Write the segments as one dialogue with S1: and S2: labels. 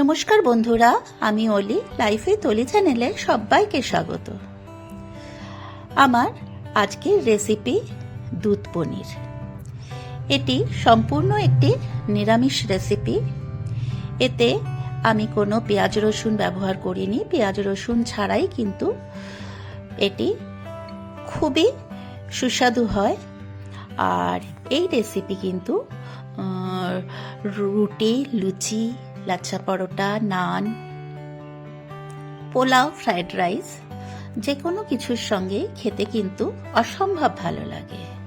S1: নমস্কার বন্ধুরা, আমি অলি, লাইফে তলি চ্যানেলে সবাইকে স্বাগত। আমার আজকের রেসিপি দুধ পনির। এটি সম্পূর্ণ একটি নিরামিষ রেসিপি এতে আমি কোনো পেঁয়াজ রসুন ব্যবহার করিনি। পেঁয়াজ রসুন ছাড়াই কিন্তু এটি খুবই সুস্বাদু হয়। আর এই রেসিপি কিন্তু রুটি, লুচি লাচ্ছা পরোটা, নান, পোলাও ফ্রাইড রাইস যে কোনো কিছুর সঙ্গে খেতে কিন্তু অসম্ভব ভালো লাগে।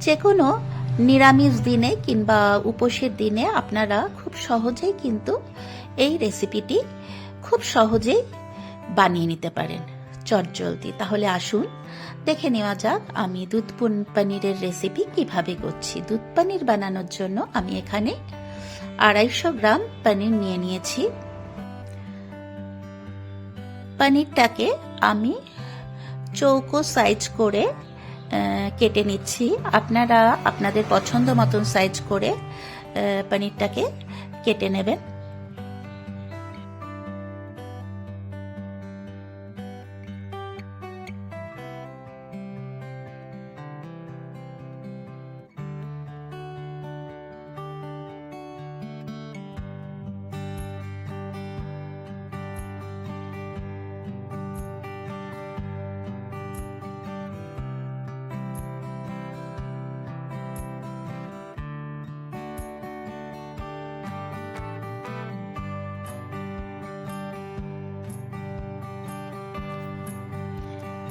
S1: যে কোনো নিরামিষ দিনে কিংবা উপোসের দিনে আপনারা খুব সহজেই কিন্তু এই রেসিপিটি খুব সহজেই বানিয়ে নিতে পারেন। চটজলদি তাহলে আসুন, দেখে নেওয়া যাক আমি দুধ পন- পনিরের রেসিপি কীভাবে করছি। দুধ পনির বানানোর জন্য আমি এখানে আড়াইশো গ্রাম পনির নিয়ে নিয়েছি। পনিরটাকে আমি চৌকো সাইজ করে কেটে নিচ্ছি। আপনারা আপনাদের পছন্দ মতন সাইজ করে পনিরটাকে কেটে নেবেন।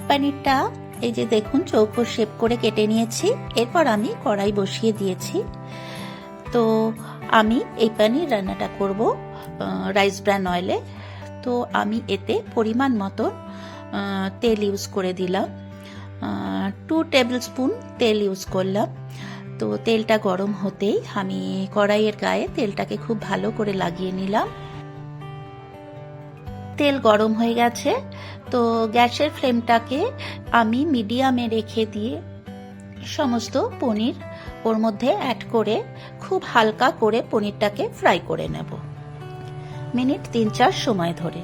S1: পনিরটা, এই যে দেখুন চৌকো শেপ করে কেটে নিয়েছি। এরপর আমি কড়াই বসিয়ে দিয়েছি। তো আমি এই পনির রান্নাটা করব রাইস ব্র্যান অয়েলে তো আমি এতে পরিমাণ মতো তেল ইউজ করে দিলাম। টু টেবিল স্পুন তেল ইউজ করলাম। তো তেলটা গরম হতেই আমি কড়াইয়ের গায়ে তেলটাকে খুব ভালো করে লাগিয়ে নিলাম। তেল গরম হয়ে গেছে, তো গ্যাসের ফ্লেমটাকে আমি মিডিয়ামে রেখে দিয়ে সমস্ত পনির ওর মধ্যে অ্যাড করে খুব হালকা করে পনিরটাকে ফ্রাই করে নেব। মিনিট তিন চার সময় ধরে।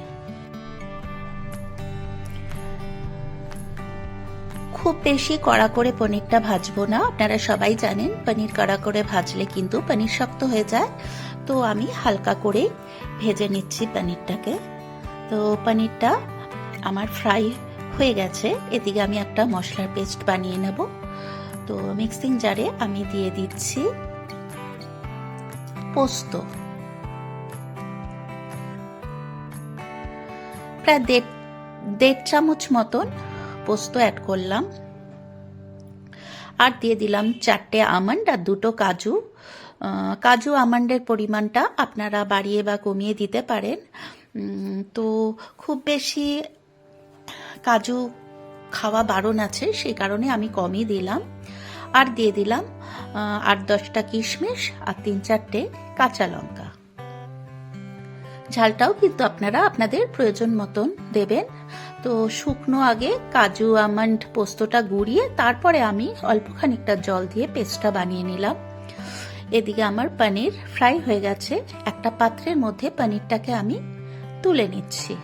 S1: খুব বেশি কড়া করে পনিরটা ভাজবো না, আপনারা সবাই জানেন পনির কড়া করে ভাজলে কিন্তু পনির শক্ত হয়ে যায়, তো আমি হালকা করে ভেজে নিচ্ছি পনিরটাকে। তো পনিরটা আমার ফ্রাই হয়ে গেছে। এদিকে আমি একটা মশলার পেস্ট বানিয়ে নেব। তো মিক্সিং জারে আমি দিয়ে দিচ্ছি পোস্ত। প্রায় দেড় দেড় চামচ মতন পোস্ত অ্যাড করলাম। আর দিয়ে দিলাম চারটে আমন্ড আর দুটো কাজু। কাজু আমন্ডের পরিমাণটা আপনারা বাড়িয়ে বা কমিয়ে দিতে পারেন। তো খুব বেশি কাজু খাওয়া বারণ আছে সেই কারণে আমি কমই দিলাম। আর দিয়ে দিলাম আট দশটা কিশমিশ আর তিন চারটে কাঁচা লঙ্কা। ঝালটাও কিন্তু আপনারা আপনাদের প্রয়োজন মতন দেবেন। তো শুকনো আগে কাজু, আমন্ড পোস্তটা গুঁড়িয়ে তারপরে আমি অল্প খানিকটা জল দিয়ে পেস্টটা বানিয়ে নিলাম। এদিকে আমার পনির ফ্রাই হয়ে গেছে। একটা পাত্রের মধ্যে পনিরটাকে আমি তুলে নিচ্ছি।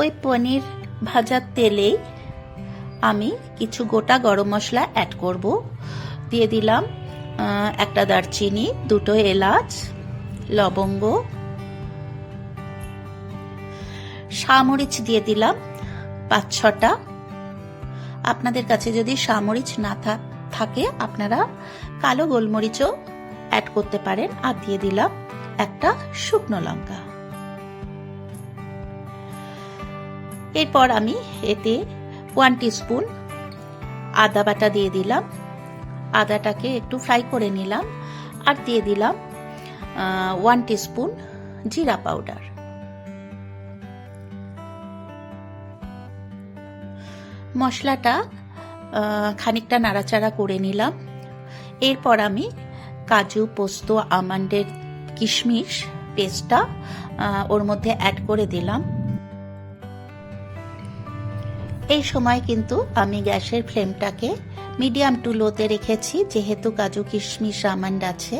S1: ওই পনির ভাজার তেলেই আমি কিছু গোটা গরম মশলা অ্যাড করব। দিয়ে দিলাম একটা দারচিনি, দুটো এলাচ, লবঙ্গ। সামরিচ দিয়ে দিলাম পাঁচ ছটা আপনাদের কাছে যদি সামরিচ না থাকে, আপনারা কালো গোলমরিচও অ্যাড করতে পারেন। আর দিয়ে দিলাম একটা শুকনো লঙ্কা। এরপর আমি এতে ওয়ান স্পুন আদা বাটা দিয়ে দিলাম। আদাটাকে একটু ফ্রাই করে নিলাম। আর দিয়ে দিলাম ওয়ান স্পুন জিরা পাউডার মশলাটা খানিকটা নাড়াচাড়া করে নিলাম। এরপর আমি কাজু, পোস্ত, আমন্ডের কিশমিশ পেস্টটা ওর মধ্যে অ্যাড করে দিলাম। এই সময় কিন্তু আমি গ্যাসের ফ্লেমটাকে মিডিয়াম টু লোতে রেখেছি, যেহেতু কাজু, কিশমিশ, আমন্ড আছে।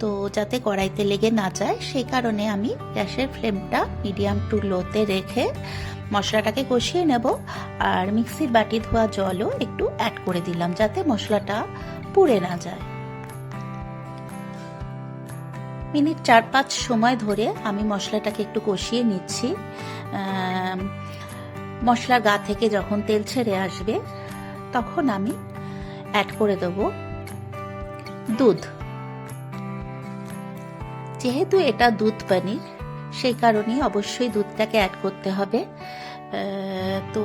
S1: তো যাতে কড়াইতে লেগে না যায় সেই কারণে আমি গ্যাসের ফ্লেমটা মিডিয়াম টু লোতে রেখে মশলাটাকে কষিয়ে নেব আর মিক্সির বাটি ধোয়া জলও একটু অ্যাড করে দিলাম যাতে মশলাটা পুড়ে না যায়। মিনিট চার পাঁচ সময় ধরে আমি মশলাটাকে একটু কষিয়ে নিচ্ছি। মশলার গা থেকে যখন তেল ছেড়ে আসবে, তখন আমি অ্যাড করে দেব দুধ। যেহেতু এটা দুধ পানির সেই কারণে অবশ্যই দুধটাকে অ্যাড করতে হবে। তো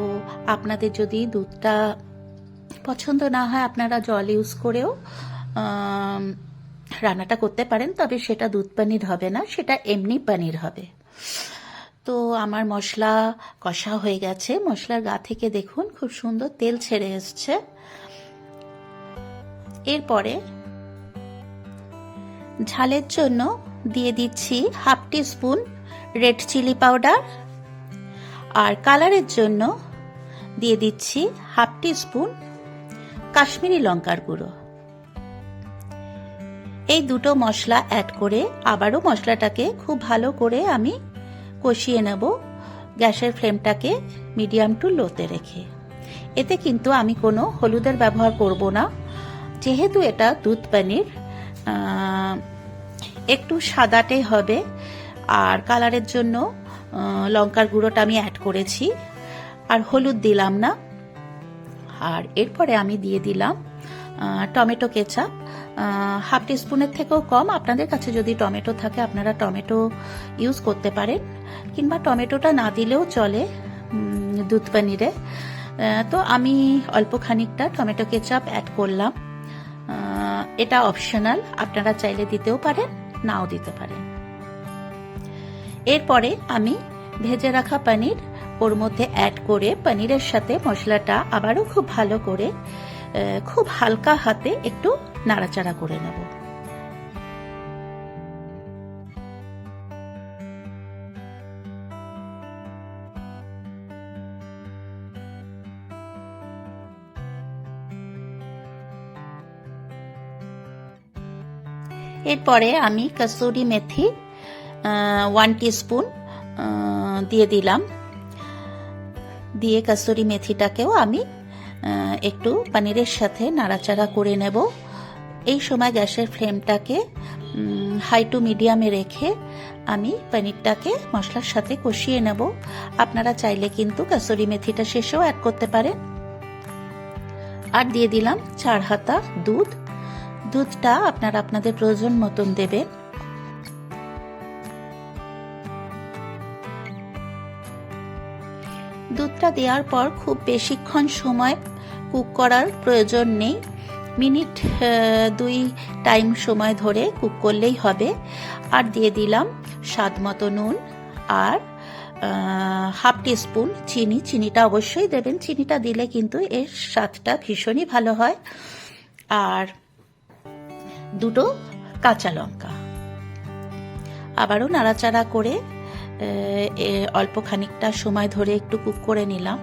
S1: আপনাদের যদি দুধটা পছন্দ না হয়, আপনারা জল ইউজ করেও রান্নাটা করতে পারেন, তবে সেটা দুধ পানির হবে না, সেটা এমনি পানির হবে। তো আমার মশলা কষা হয়ে গেছে। মশলার গা থেকে দেখুন, খুব সুন্দর তেল ছেড়ে এসছে। এরপরে ঝালের জন্য দিয়ে দিচ্ছি half teaspoon red chilli powder. আর কালারের জন্য দিয়ে দিচ্ছি হাফ টি স্পুন কাশ্মীরি লঙ্কার গুঁড়ো। এই দুটো মশলা অ্যাড করে আবারও মশলাটাকে খুব ভালো করে আমি কষিয়ে নেব গ্যাসের ফ্লেমটাকে মিডিয়াম টু লোতে রেখে। এতে কিন্তু আমি কোনো হলুদের ব্যবহার করব না। যেহেতু এটা দুধ পানির একটু সাদাটে হবে আর কালারের জন্য লঙ্কার গুঁড়োটা আমি অ্যাড করেছি। আর হলুদ দিলাম না। আর এরপরে আমি দিয়ে দিলাম টমেটো কেচাপ। হাফ টিস্পুনের থেকেও কম। আপনাদের কাছে যদি টমেটো থাকে, আপনারা টমেটো ইউজ করতে পারেন। কিংবা টমেটোটা না দিলেও চলে দুধ পানিরে। তো আমি অল্প খানিকটা টমেটো কেচাপ অ্যাড করলাম। এটা অপশনাল আপনারা চাইলে দিতেও পারেন, নাও দিতে পারেন। এরপরে আমি ভেজে রাখা পনির, ওর মধ্যে অ্যাড করে পনিরের সাথে মশলাটা আবারও খুব ভালো করে খুব হালকা হাতে একটু নাড়াচাড়া করে নেব। এরপরে আমি কসুরি মেথি ওয়ান স্পুন দিয়ে দিলাম। দিয়ে কসুরি মেথিটাকেও আমি একটু পনিরের সাথে নাড়াচাড়া করে নেব। এই সময় গ্যাসের ফ্লেমটাকে হাই টু মিডিয়ামে রেখে আমি পনিরটাকে মশলার সাথে কষিয়ে নেব। আপনারা চাইলে কিন্তু কাসুরি মেথিটা শেষেও অ্যাড করতে পারেন। আর দিয়ে দিলাম চার হাতা দুধ। দুধটা আপনারা আপনাদের প্রয়োজন মতন দেবেন। দুধটা দেওয়ার পর খুব বেশিক্ষণ সময় কুক করার প্রয়োজন নেই। মিনিট দুই টাইম সময় ধরে কুক করলেই হবে। আর দিয়ে দিলাম স্বাদ মতো নুন আর হাফ স্পুন চিনি। চিনিটা অবশ্যই দেবেন। চিনিটা দিলে কিন্তু এর স্বাদটা ভীষণই ভালো হয়। আর দুটো কাঁচা লঙ্কা। আবারও নাড়াচাড়া করে অল্প খানিকটা সময় ধরে একটু কুক করে নিলাম।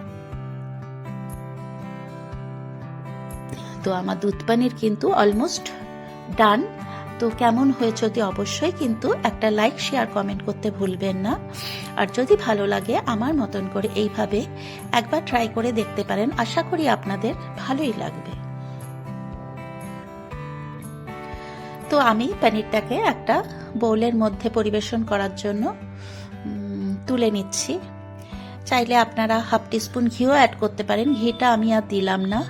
S1: তো আমার দুধ পানির কিন্তু অলমোস্ট ডান তো কেমন হয়েছে অতি অবশ্যই কিন্তু একটা লাইক শেয়ার কমেন্ট করতে ভুলবেন না। আর যদি ভালো লাগে আমার মতন করে এইভাবে একবার ট্রাই করে দেখতে পারেন। আশা করি আপনাদের ভালোই লাগবে। তো আমি পনিরটাকে একটা বোলের মধ্যে পরিবেশন করার জন্য তুলে নিচ্ছি। চাইলে আপনারা হাফ টিস্পুন ঘিও অ্যাড করতে পারেন। ঘিটা আমি আর দিলাম না।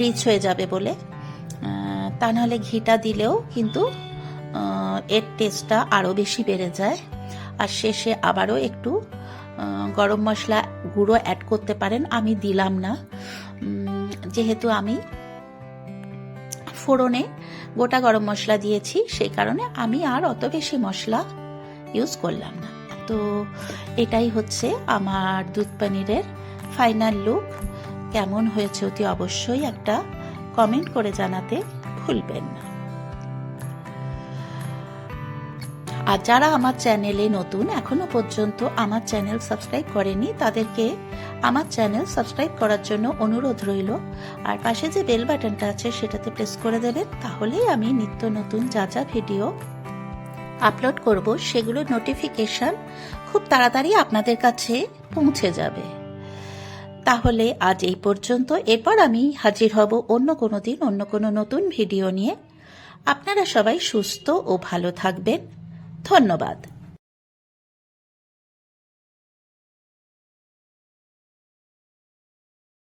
S1: রিচ হয়ে যাবে বলে। তা নাহলে ঘিটা দিলেও কিন্তু এর টেস্টটা আরও বেশি বেড়ে যায়। আর শেষে আবারও একটু গরম মশলা গুঁড়ো অ্যাড করতে পারেন। আমি দিলাম না। যেহেতু আমি ফোড়নে গোটা গরম মশলা দিয়েছি, সেই কারণে আমি আর অত বেশি মশলা ইউজ করলাম না। তো এটাই হচ্ছে আমার দুধ পনিরের ফাইনাল লুক কেমন হয়েছে অতি অবশ্যই একটা কমেন্ট করে জানাতে ভুলবেন না। আর যারা আমার চ্যানেলে নতুন, এখনও পর্যন্ত আমার চ্যানেল সাবস্ক্রাইব করেনি, তাদেরকে আমার চ্যানেল সাবস্ক্রাইব করার জন্য অনুরোধ রইল। আর পাশে যে বেল বাটনটা আছে, সেটাতে প্রেস করে দেবেন, তাহলেই আমি নিত্য নতুন যা যা ভিডিও আপলোড করব সেগুলোর নোটিফিকেশন খুব তাড়াতাড়ি আপনাদের কাছে পৌঁছে যাবে। তাহলে আজ এই পর্যন্ত। এরপর আমি হাজির হব অন্য কোনো দিন, অন্য কোনো নতুন ভিডিও নিয়ে। আপনারা সবাই সুস্থ ও ভালো থাকবেন। ধন্যবাদ।